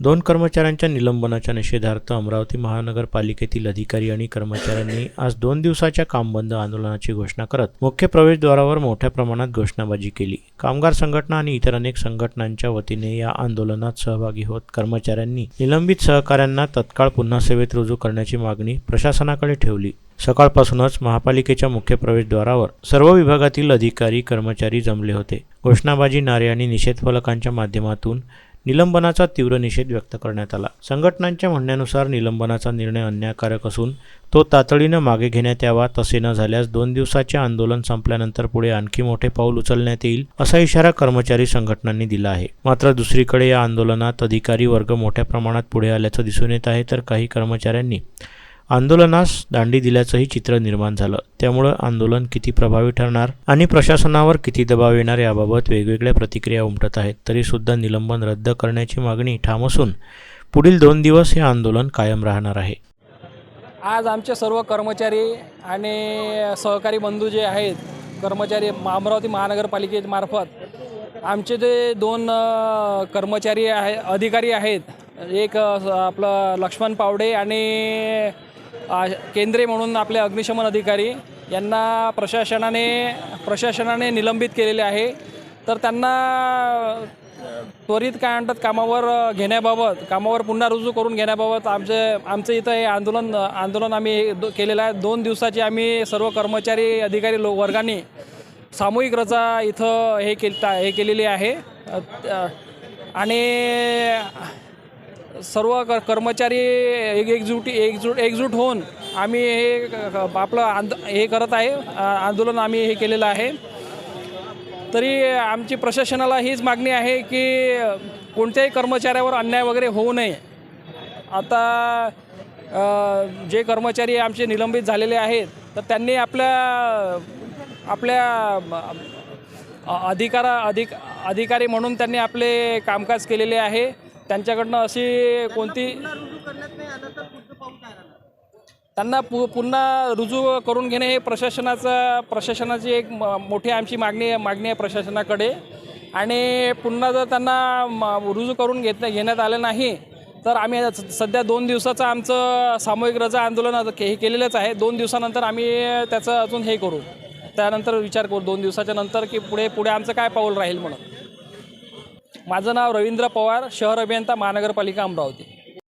दोन कर्मचाऱ्यांच्या निलंबनाच्या निषेधार्थ अमरावती महानगरपालिकेतील अधिकारी आणि कर्मचाऱ्यांनी आज दोन दिवसाच्या काम बंद आंदोलनाची घोषणा करत मुख्य प्रवेशद्वारावर मोठ्या प्रमाणात घोषणाबाजी केली. कामगार संघटना आणि इतर अनेक संघटनांच्या वतीने या आंदोलनात सहभागी होत कर्मचाऱ्यांनी निलंबित सहकाऱ्यांना तत्काळ पुन्हा सेवेत रुजू करण्याची मागणी प्रशासनाकडे ठेवली. सकाळपासूनच महापालिकेच्या मुख्य प्रवेशद्वारावर सर्व विभागातील अधिकारी कर्मचारी जमले होते. घोषणाबाजी नारे आणि निषेध फलकांच्या माध्यमातून निलंबनाचा तीव्र निषेध व्यक्त करण्यात आला. संघटनांच्या म्हणण्यानुसार निलंबनाचा निर्णय अन्यायकारक असून तो तातडीनं मागे घेण्यात यावा तसे न झाल्यास दोन दिवसाचे आंदोलन संपल्यानंतर पुढे आणखी मोठे पाऊल उचलण्यात येईल असा इशारा कर्मचारी संघटनांनी दिला आहे. मात्र दुसरीकडे या आंदोलनात अधिकारी वर्ग मोठ्या प्रमाणात पुढे आल्याचं दिसून येत आहे तर काही कर्मचाऱ्यांनी आंदोलनास दांडी दिल्याचंही चित्र निर्माण झालं. त्यामुळं आंदोलन किती प्रभावी ठरणार आणि प्रशासनावर किती दबाव येणार याबाबत वेगवेगळ्या प्रतिक्रिया उमटत आहेत. तरी सुद्धा निलंबन रद्द करण्याची मागणी ठाम असून पुढील दोन दिवस हे आंदोलन कायम राहणार आहे. आज आमचे सर्व कर्मचारी आणि सहकारी बंधू जे आहेत कर्मचारी अमरावती महानगरपालिकेमार्फत आमचे जे दोन कर्मचारी आहे अधिकारी आहेत एक आपलं लक्ष्मण पावडे आणि केंद्रे म्हणून आपले अग्निशमन अधिकारी यांना प्रशासनाने प्रशासनाने निलंबित केलेले आहे. तर त्यांना त्वरित काय म्हणतात कामावर घेण्याबाबत कामावर पुन्हा रुजू करून घेण्याबाबत आमचे आमचं इथं हे आंदोलन आंदोलन आम्ही दो- केलेलं आहे. दोन दिवसाची आम्ही सर्व कर्मचारी अधिकारी लो वर्गाने सामूहिक रजा इथं हे केल हे केलेली आहे. आणि सर्व क कर्मचारी एक एकजुटी एकजूट एकजूट होऊन आम्ही हे आपलं आंद हे करत आहे. आंदोलन आम्ही हे केलेलं आहे. तरी आमची प्रशासनाला हीच मागणी आहे की कोणत्याही कर्मचाऱ्यावर अन्याय वगैरे होऊ नये. आता जे कर्मचारी आमचे निलंबित झालेले आहेत तर त्यांनी आपल्या आपल्या अधिकारा अधिक अधिकारी म्हणून त्यांनी आपले कामकाज केलेले आहे. त्यांच्याकडनं अशी कोणती त्यांना पु पुन्हा रुजू करून घेणे हे प्रशासनाचं प्रशासनाची एक म- मोठी आमची मागणी मागणी आहे प्रशासनाकडे. आणि पुन्हा जर त्यांना म- रुजू करून घेत घेण्यात आलं नाही तर आम्ही सध्या दोन दिवसाचं आमचं सामूहिक रजा आंदोलन के- हे केलेलंच आहे. दोन दिवसानंतर आम्ही त्याचं अजून हे करू. त्यानंतर विचार करू. दोन दिवसाच्या नंतर की पुढे पुढे आमचं काय पाऊल राहील म्हणून. माझं नाव रवींद्र पवार शहर अभियंता महानगरपालिका अमरावती.